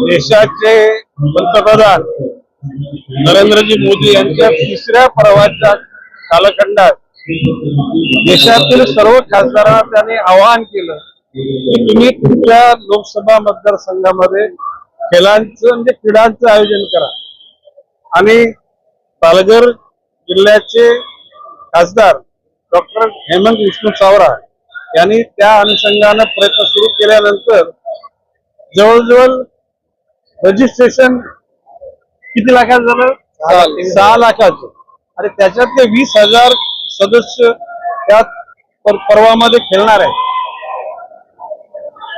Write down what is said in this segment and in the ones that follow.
देशाचे पंतप्रधान नरेंद्रजी मोदी यांच्या तिसऱ्या प्रवासच्या कालखंडात देशातील सर्व खासदारांना त्यांनी आवाहन केलं की तुम्ही तुमच्या लोकसभा मतदारसंघामध्ये खेळांचं म्हणजे क्रीडांचं आयोजन करा. आणि पालघर जिल्ह्याचे खासदार डॉक्टर हेमंत विष्णू सावरा यांनी त्या अनुषंगानं प्रयत्न सुरू केल्यानंतर जवळजवळ रजिस्ट्रेशन किती लाखाचं झालं? सहा लाखाचं. आणि त्याच्यातले वीस हजार सदस्य त्या पर- पर्वामध्ये खेळणार आहेत.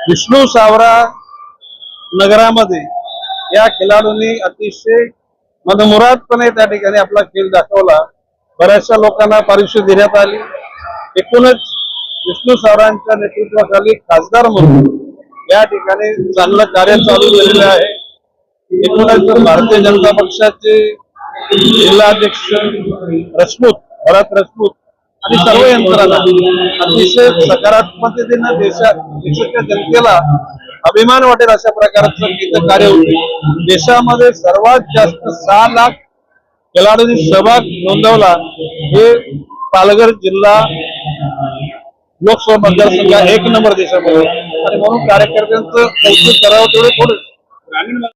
विष्णू सावरा नगरामध्ये या खेळाडूंनी अतिशय मनमुरादपणे त्या ठिकाणी आपला खेळ दाखवला. बऱ्याचशा लोकांना पारितोषिक देण्यात आली. एकूणच विष्णू सावरांच्या नेतृत्वाखाली खासदार म्हणून या ठिकाणी चांगलं कार्य चालू झालेलं आहे. एकूणच भारतीय जनता पक्षाचे जिल्हाध्यक्ष रजपूत भरत रजपूत आणि सर्व यंत्रणा अतिशय सकारात्मकतेनं देशा देशाच्या जनतेला अभिमान वाटेल अशा प्रकारचं तिथं कार्य होते. देशामध्ये सर्वात जास्त सहा लाख खेळाडूंनी सहभाग नोंदवला हे पालघर जिल्हा लोकसभा मतदारसंघ एक नंबर देशामध्ये. आणि म्हणून कार्यकर्त्यांचं कौतुक करावं तेवढे थोडं